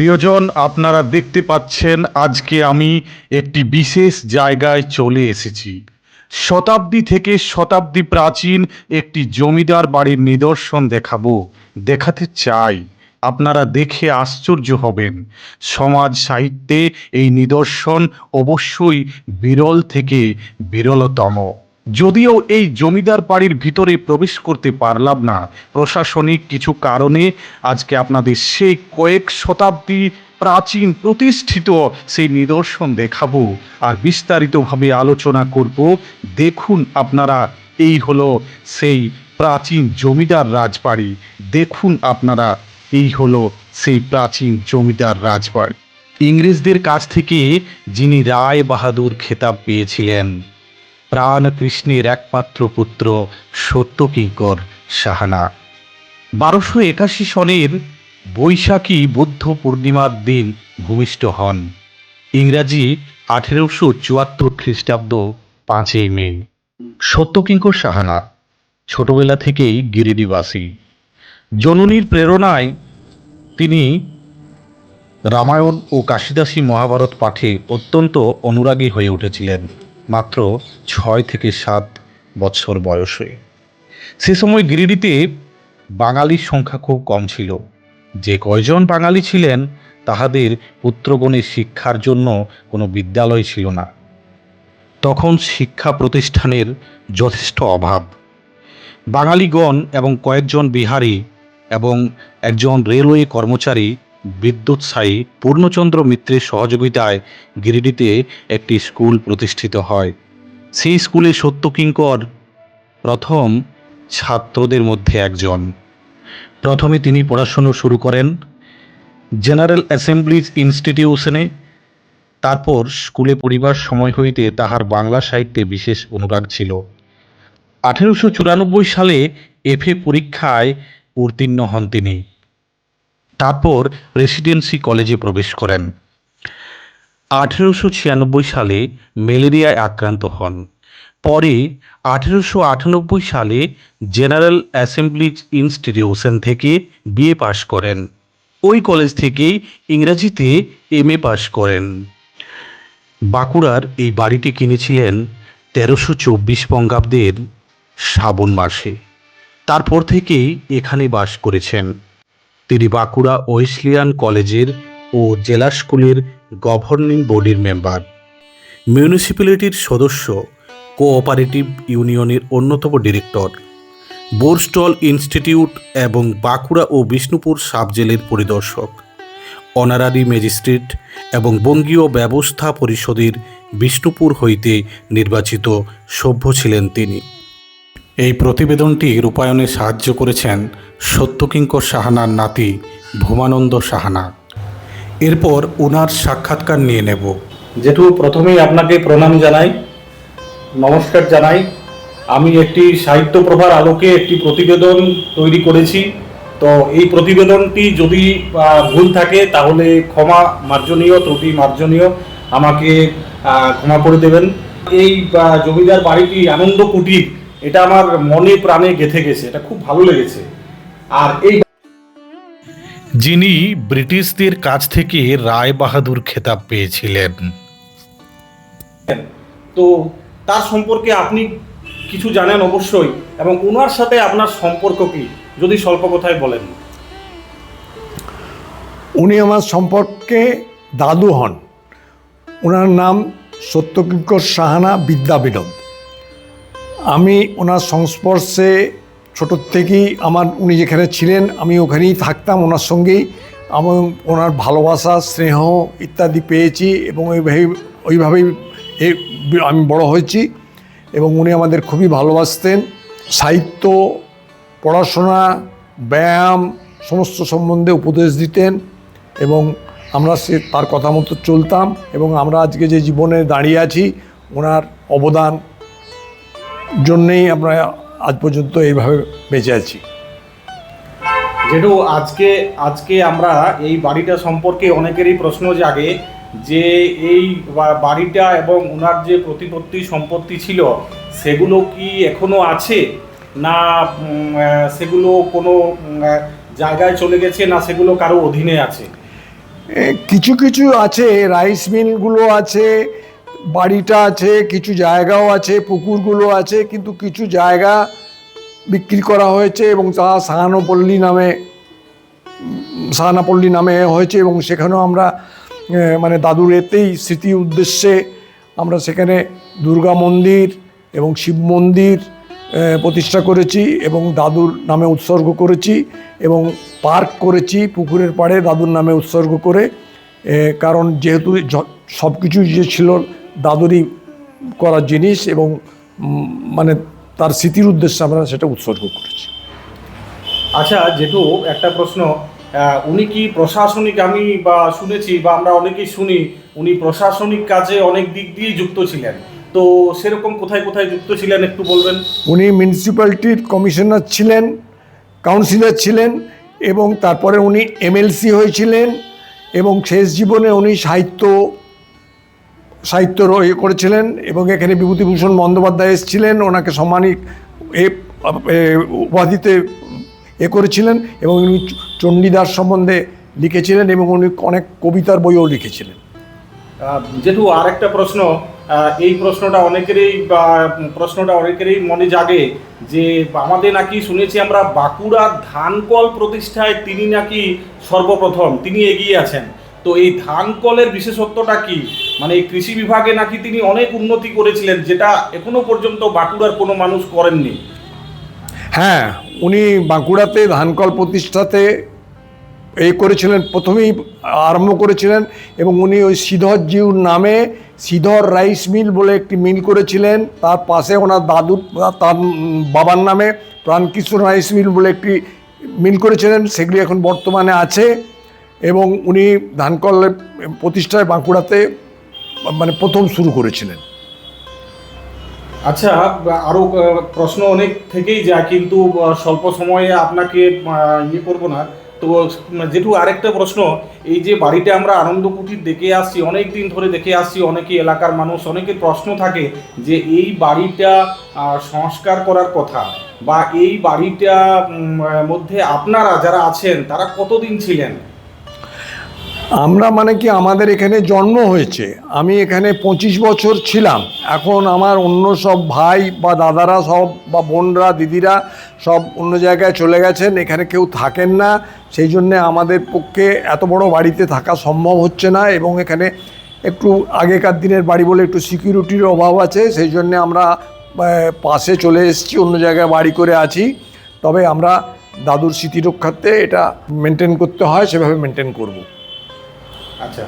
প্রিয়জন, আপনারা দেখতে পাচ্ছেন আজকে আমি একটি বিশেষ জায়গায় চলে এসেছি। শতাব্দী থেকে শতাব্দী প্রাচীন একটি জমিদার বাড়ির নিদর্শন দেখাবো, দেখাতে চাই। আপনারা দেখে আশ্চর্য হবেন। সমাজ সাহিত্যে এই নিদর্শন অবশ্যই বিরল থেকে বিরলতম। যদিও এই জমিদার বাড়ির ভিতরে প্রবেশ করতে পারলাম না, প্রশাসনিক কিছু কারণে আজকে আপনাদের সেই কয়েক শতাব্দী প্রাচীন প্রতিষ্ঠিত সেই নিদর্শন দেখাবো। আর বিস্তারিতভাবে আলোচনা করব, দেখুন আপনারা, এই হলো সেই প্রাচীন জমিদার রাজবাড়ি। দেখুন আপনারা, এই হলো সেই প্রাচীন জমিদার রাজবাড়ি। ইংরেজদের কাছ থেকে যিনি রায় বাহাদুর খেতাব পেয়েছিলেন। প্রাণ কৃষ্ণের একমাত্র পুত্র সত্যকিঙ্কর সাহানা। বারোশো একাশি সনের বৈশাখী বুদ্ধ পূর্ণিমার দিন ভূমিষ্ঠ হন। ইংরাজি আঠেরোশো চুয়াত্তর খ্রিস্টাব্দ পাঁচই মে। সত্যকিঙ্কর সাহানা ছোটবেলা থেকেই গিরিডিবাসী জননীর প্রেরণায় তিনি রামায়ণ ও কাশিদাসী মহাভারত পাঠে অত্যন্ত অনুরাগী হয়ে উঠেছিলেন। মাত্র ছয় থেকে সাত বছর বয়সে। সে সময় গিরিডিতে বাঙালির সংখ্যা খুব কম ছিল। যে কয়জন বাঙালি ছিলেন, তাহাদের পুত্রগণের শিক্ষার জন্য কোনো বিদ্যালয় ছিল না। তখন শিক্ষা প্রতিষ্ঠানের যথেষ্ট অভাব। বাঙালিগণ এবং কয়েকজন বিহারি এবং একজন রেলওয়ে কর্মচারী বিদ্যুৎ সায়ী পূর্ণচন্দ্র মিত্রের সহযোগিতায় গিরিডিতে একটি স্কুল প্রতিষ্ঠিত হয়। সেই স্কুলে সত্যকিঙ্কর প্রথম ছাত্রদের মধ্যে একজন। প্রথমে তিনি পড়াশুনো শুরু করেন জেনারেল অ্যাসেম্বলিজ ইনস্টিটিউশনে। তারপর স্কুলে পড়িবার সময় হইতে তাহার বাংলা সাহিত্যে বিশেষ অনুরাগ ছিল। আঠেরোশো চুরানব্বই সালে এফএ পরীক্ষায় উত্তীর্ণ হন তিনি। তারপর রেসিডেন্সি কলেজে প্রবেশ করেন। আঠেরোশো ছিয়ানব্বই সালে ম্যালেরিয়ায় আক্রান্ত হন। পরে আঠেরোশো আটানব্বই সালে জেনারেল অ্যাসেম্বলিজ ইনস্টিটিউশন থেকে বিএ পাশ করেন। ওই কলেজ থেকেই ইংরাজিতে এম এ পাশ করেন। বাঁকুড়ার এই বাড়িটি কিনেছিলেন তেরোশো চব্বিশ বঙ্গাব্দের শ্রাবণ মাসে। তারপর থেকেই এখানে বাস করেছেন। তিনি বাঁকুড়া ওয়েসলিয়ান কলেজের ও জেলা স্কুলের গভর্নিং বডির মেম্বার। মিউনিসিপ্যালিটির সদস্য, কোঅপারেটিভ ইউনিয়নের অন্যতম ডিরেক্টর। বোরস্টল ইনস্টিটিউট এবং বাঁকুড়া ও বিষ্ণুপুর সাব জেলের পরিদর্শক। অনারারি ম্যাজিস্ট্রেট এবং বঙ্গীয় ব্যবস্থা পরিষদের বিষ্ণুপুর হইতে নির্বাচিত সভ্য ছিলেন তিনি। এই প্রতিবেদনটি রূপায়ণে সাহায্য করেছেন সত্যকিঙ্কর সাহানার নাতি ভূমানন্দ সাহানা। এরপর ওনার সাক্ষাৎকার নিয়ে নেব। জেঠু, প্রথমেই আপনাকে প্রণাম জানাই, নমস্কার জানাই। আমি একটি সাহিত্য প্রভার আলোকে একটি প্রতিবেদন তৈরি করেছি। তো এই প্রতিবেদনটি যদি ভুল থাকে, তাহলে ক্ষমা মার্জনীয়, ত্রুটি মার্জনীয়। আমাকে ক্ষমা করে দেবেন। এই জমিদার বাড়িটি আনন্দ কুটির এটা আমার মনে প্রাণে গেথে গেছে এটা খুব ভালো লেগেছে। আর এই যিনি ব্রিটিশদের কাছ থেকে রায় বাহাদুর খেতাব পেয়েছিলেন। তো তার সম্পর্কে আপনি কিছু জানেন অবশ্যই এবং ওনার সাথে আপনার সম্পর্ক কি? যদি স্বল্প কথায় বলেন। উনি আমার সম্পর্কে দাদু হন। ওনার নাম সত্যকিঙ্কর সাহানা বিদ্যাবিনোদ আমি ওনার সংস্পর্শে ছোটোর থেকেই আমার উনি যেখানে ছিলেন, আমি ওখানেই থাকতাম ওনার সঙ্গেই। আমি ওনার ভালোবাসা, স্নেহ ইত্যাদি পেয়েছি এবং ওইভাবেই ওইভাবেই আমি বড় হয়েছি এবং উনি আমাদের খুবই ভালোবাসতেন। সাহিত্য, পড়াশোনা, ব্যায়াম, সমস্ত সম্বন্ধে উপদেশ দিতেন এবং আমরা সে তার কথা মতো চলতাম এবং আমরা আজকে যে জীবনে দাঁড়িয়ে আছি, ওনার অবদান জন্যেই আমরা আজ পর্যন্ত এইভাবে বেঁচে আছি। যেটু আজকে আজকে আমরা এই বাড়িটা সম্পর্কে অনেকেরই প্রশ্ন জাগে যে এই বাড়িটা এবং ওনার যে প্রতিপত্তি সম্পত্তি ছিল সেগুলো কি এখনও আছে? না সেগুলো কোনো জায়গায় চলে গেছে না সেগুলো কারও অধীনে আছে? কিছু কিছু আছে রাইস মিলগুলো আছে বাড়িটা আছে, কিছু জায়গাও আছে, পুকুরগুলো আছে, কিন্তু কিছু জায়গা বিক্রি করা হয়েছে এবং তা সাহানপল্লী নামে, সাহানাপল্লী নামে হয়েছে এবং সেখানেও আমরা মানে দাদুর এতেই স্মৃতি উদ্দেশ্যে আমরা সেখানে দুর্গা মন্দির এবং শিব মন্দির প্রতিষ্ঠা করেছি এবং দাদুর নামে উৎসর্গ করেছি এবং পার্ক করেছি পুকুরের পাড়ে দাদুর নামে উৎসর্গ করে। কারণ যেহেতু সব কিছু যে ছিল দাদুরই করার জিনিস এবং মানে তার স্মৃতির উদ্দেশ্যে আমরা সেটা উৎসর্গ করেছি। আচ্ছা যেটু একটা প্রশ্ন। উনি কি প্রশাসনিক আমি বা শুনেছি বা আমরা অনেকেই শুনি উনি প্রশাসনিক কাজে অনেক দিক দিয়ে যুক্ত ছিলেন। তো সেরকম কোথায় কোথায় যুক্ত ছিলেন একটু বলবেন? উনি মিউনিসিপ্যালিটির কমিশনার ছিলেন কাউন্সিলর ছিলেন এবং তারপরে উনি এমএলসি হয়েছিলেন এবং শেষ জীবনে উনি সাহিত্য সাহিত্য ইয়ে করেছিলেন এবং এখানে বিভূতিভূষণ বন্দ্যোপাধ্যায় এসেছিলেন, ওনাকে সম্মানিক এ উপাধিতে এ করেছিলেন এবং উনি চণ্ডীদাস সম্বন্ধে লিখেছিলেন এবং উনি অনেক কবিতার বইও লিখেছিলেন। যেটু আর একটা প্রশ্ন এই প্রশ্নটা অনেকেরই বা, প্রশ্নটা অনেকেরই মনে জাগে যে, আমাদের নাকি শুনেছি আমরা বাঁকুড়ার ধানকল প্রতিষ্ঠায় তিনি নাকি সর্বপ্রথম, তিনি এগিয়ে আছেন। তো এই ধানকলের বিশেষত্বটা কি? মানে এই কৃষি বিভাগে নাকি তিনি অনেক উন্নতি করেছিলেন, যেটা এখনও পর্যন্ত বাঁকুড়ার কোনো মানুষ করেননি। হ্যাঁ উনি বাঁকুড়াতে ধানকল প্রতিষ্ঠাতে এই করেছিলেন, প্রথমেই আরম্ভ করেছিলেন এবং উনি ওই শ্রীধর জিউর নামে শ্রীধর রাইস মিল বলে একটি মিল করেছিলেন। তার পাশে ওনার দাদু, তার বাবার নামে প্রাণকৃষ্ণ রাইস মিল বলে একটি মিল করেছিলেন, সেগুলি এখন বর্তমানে আছে। এবং উনি ধানকল প্রতিষ্ঠায় বাঁকুড়াতে মানে প্রথম শুরু করেছিলেন। আচ্ছা আরও প্রশ্ন অনেক থেকেই যায়, কিন্তু স্বল্প সময়ে আপনাকে ইয়ে করব না। তো যেটু আরেকটা প্রশ্ন, এই যে বাড়িটা আমরা আনন্দ কুটির দেখে আসছি, অনেক দিন ধরে দেখে আসছি, অনেকে এলাকার মানুষ অনেকের প্রশ্ন থাকে যে এই বাড়িটা সংস্কার করার কথা বা এই বাড়িটা মধ্যে আপনারা যারা আছেন, তারা কতদিন ছিলেন? আমরা মানে কি আমাদের এখানে জন্ম হয়েছে। আমি এখানে পঁচিশ বছর ছিলাম। এখন আমার অন্য সব ভাই বা দাদারা সব বা বোনরা, দিদিরা সব অন্য জায়গায় চলে গেছেন। এখানে কেউ থাকেন না। সেই জন্যে আমাদের পক্ষে এত বড় বাড়িতে থাকা সম্ভব হচ্ছে না এবং এখানে একটু আগেকার দিনের বাড়ি বলে একটু সিকিউরিটির অভাব আছে। সেই জন্যে আমরা পাশে চলে এসেছি, অন্য জায়গায় বাড়ি করে আছি। তবে আমরা দাদুর স্মৃতি রক্ষার্থে এটা মেনটেন করতে হয়, সেভাবে মেনটেন করব। আচ্ছা।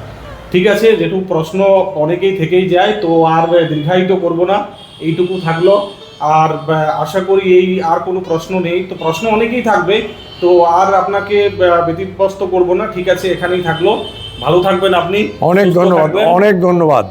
ঠিক আছে যেটুকু প্রশ্ন অনেকেই থেকেই যায় তো আর দীর্ঘায়িত করব না এইটুকু থাকল। আর আশা করি এই আর কোনো প্রশ্ন নেই। তো প্রশ্ন অনেকেই থাকবে তো আর আপনাকে ব্যতিব্যস্ত করব না। ঠিক আছে এখানেই থাকল। ভালো থাকবেন আপনি অনেক ধন্যবাদ অনেক ধন্যবাদ।